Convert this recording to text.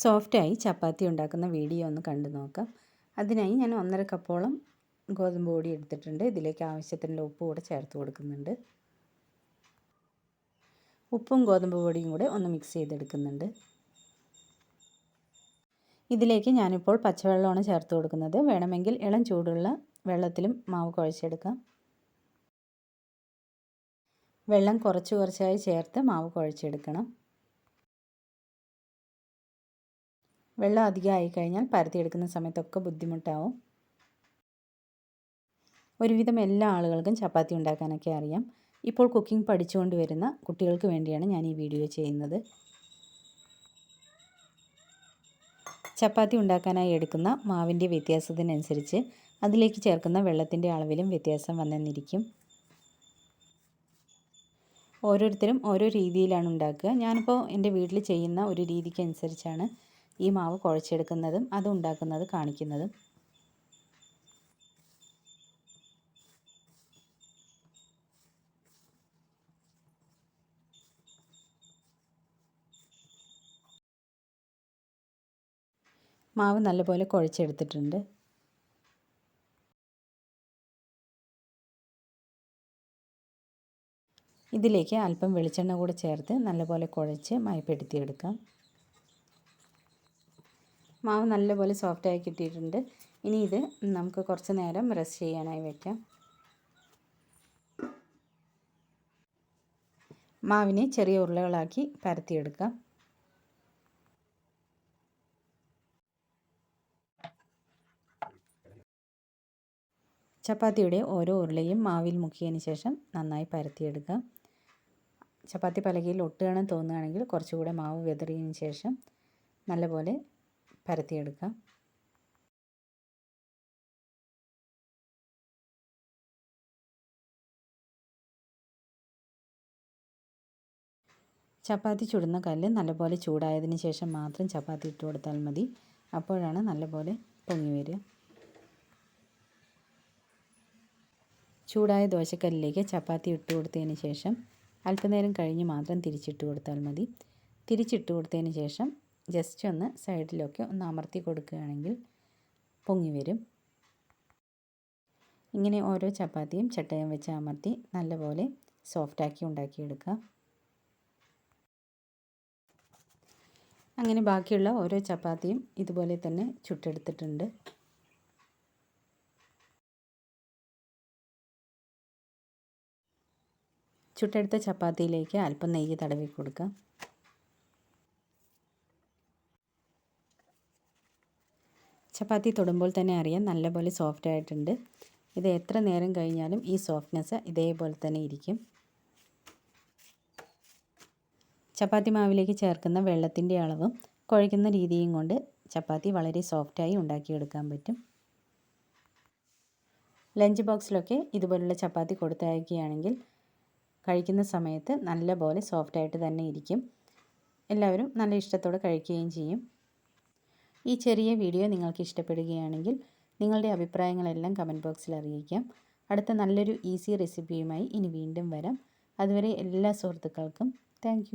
സോഫ്റ്റായി ചപ്പാത്തി ഉണ്ടാക്കുന്ന വീഡിയോ ഒന്ന് കണ്ടു നോക്കാം. അതിനായി ഞാൻ ഒന്നര കപ്പോളം ഗോതമ്പ് പൊടി എടുത്തിട്ടുണ്ട്. ഇതിലേക്ക് ആവശ്യത്തിനുള്ള ഉപ്പ് കൂടെ ചേർത്ത് കൊടുക്കുന്നുണ്ട്. ഉപ്പും ഗോതമ്പ് പൊടിയും കൂടെ ഒന്ന് മിക്സ് ചെയ്തെടുക്കുന്നുണ്ട്. ഇതിലേക്ക് ഞാനിപ്പോൾ പച്ചവെള്ളമാണ് ചേർത്ത് കൊടുക്കുന്നത്. വേണമെങ്കിൽ ഇളം ചൂടുള്ള വെള്ളത്തിലും മാവ് കുഴച്ചെടുക്കാം. വെള്ളം കുറച്ച് കുറച്ചായി ചേർത്ത് മാവ് കുഴച്ചെടുക്കണം. വെള്ളം അധികമായി കഴിഞ്ഞാൽ പരത്തിയെടുക്കുന്ന സമയത്തൊക്കെ ബുദ്ധിമുട്ടാവും. ഒരുവിധം എല്ലാ ആളുകൾക്കും ചപ്പാത്തി ഉണ്ടാക്കാനൊക്കെ അറിയാം. ഇപ്പോൾ കുക്കിംഗ് പഠിച്ചുകൊണ്ട് വരുന്ന കുട്ടികൾക്ക് വേണ്ടിയാണ് ഞാൻ ഈ വീഡിയോ ചെയ്യുന്നത്. ചപ്പാത്തി ഉണ്ടാക്കാനായി എടുക്കുന്ന മാവിന്റെ വ്യത്യാസത്തിനനുസരിച്ച് അതിലേക്ക് ചേർക്കുന്ന വെള്ളത്തിന്റെ അളവിലും വ്യത്യാസം വന്നെന്നിരിക്കും. ഓരോരുത്തരും ഓരോ രീതിയിലാണ് ഉണ്ടാക്കുക. ഞാനിപ്പോൾ എന്റെ വീട്ടിൽ ചെയ്യുന്ന ഒരു രീതിക്ക് അനുസരിച്ചാണ് ഈ മാവ് കുഴച്ചെടുക്കുന്നതും അത് ഉണ്ടാക്കുന്നത് കാണിക്കുന്നതും. മാവ് നല്ലപോലെ കുഴച്ചെടുത്തിട്ടുണ്ട്. ഇതിലേക്ക് അല്പം വെളിച്ചെണ്ണ കൂടെ ചേർത്ത് നല്ലപോലെ കുഴച്ച് മയപ്പെടുത്തിയെടുക്കാം. മാവ് നല്ലപോലെ സോഫ്റ്റായി കിട്ടിയിട്ടുണ്ട്. ഇനി ഇത് നമുക്ക് കുറച്ച് നേരം റെസ്റ്റ് ചെയ്യാനായി വയ്ക്കാം മാവിനെ ചെറിയ ഉരുളകളാക്കി പരത്തിയെടുക്കാം. ചപ്പാത്തിയുടെ ഓരോ ഉരുളയും മാവിൽ മുക്കിയതിന് ശേഷം നന്നായി പരത്തിയെടുക്കാം. ചപ്പാത്തി പലകയിൽ ഒട്ടുകയാണെന്ന് തോന്നുകയാണെങ്കിൽ കുറച്ചുകൂടെ മാവ് വെതറിയതിന് ശേഷം നല്ലപോലെ പരത്തിയെടുക്കാം. ചപ്പാത്തി ചുടുന്ന കല്ല് നല്ലപോലെ ചൂടായതിന് ശേഷം മാത്രം ചപ്പാത്തി ഇട്ട് കൊടുത്താൽ മതി. അപ്പോഴാണ് നല്ലപോലെ പൊങ്ങി വരിക. ചൂടായ ദോശക്കല്ലിലേക്ക് ചപ്പാത്തി ഇട്ട് കൊടുത്തതിന് ശേഷം അല്പനേരം കഴിഞ്ഞ് മാത്രം തിരിച്ചിട്ട് കൊടുത്താൽ മതി. തിരിച്ചിട്ട് കൊടുത്തതിന് ശേഷം ജസ്റ്റ് ഒന്ന് സൈഡിലൊക്കെ ഒന്ന് അമർത്തി കൊടുക്കുകയാണെങ്കിൽ പൊങ്ങി വരും. ഇങ്ങനെ ഓരോ ചപ്പാത്തിയും ചട്ടയം വെച്ച് അമർത്തി നല്ലപോലെ സോഫ്റ്റാക്കി ഉണ്ടാക്കിയെടുക്കുക. അങ്ങനെ ബാക്കിയുള്ള ഓരോ ചപ്പാത്തിയും ഇതുപോലെ തന്നെ ചുട്ടെടുത്തിട്ടുണ്ട്. ചുട്ടെടുത്ത ചപ്പാത്തിയിലേക്ക് അല്പം നെയ്യ് തടവി കൊടുക്കാം ചപ്പാത്തി തൊടുമ്പോൾ തന്നെ അറിയാം നല്ലപോലെ സോഫ്റ്റ് ആയിട്ടുണ്ട്. ഇത് എത്ര നേരം കഴിഞ്ഞാലും ഈ സോഫ്റ്റ്നെസ് ഇതേപോലെ തന്നെ ഇരിക്കും. ചപ്പാത്തി മാവിലേക്ക് ചേർക്കുന്ന വെള്ളത്തിന്റെ അളവും കുഴയ്ക്കുന്ന രീതിയും കൊണ്ട് ചപ്പാത്തി വളരെ സോഫ്റ്റായി ഉണ്ടാക്കിയെടുക്കാൻ പറ്റും. ലഞ്ച് ബോക്സിലൊക്കെ ഇതുപോലുള്ള ചപ്പാത്തി കൊടുത്തയക്കുകയാണെങ്കിൽ കഴിക്കുന്ന സമയത്ത് നല്ലപോലെ സോഫ്റ്റായിട്ട് തന്നെ ഇരിക്കും. എല്ലാവരും നല്ല ഇഷ്ടത്തോടെ കഴിക്കുകയും ചെയ്യും. ഈ ചെറിയ വീഡിയോ നിങ്ങൾക്ക് ഇഷ്ടപ്പെടുകയാണെങ്കിൽ നിങ്ങളുടെ അഭിപ്രായങ്ങളെല്ലാം കമന്റ് ബോക്സിൽ അറിയിക്കാം. അടുത്ത നല്ലൊരു ഈസി റെസിപ്പിയുമായി ഇനി വീണ്ടും വരാം. അതുവരെ എല്ലാ സുഹൃത്തുക്കൾക്കും താങ്ക്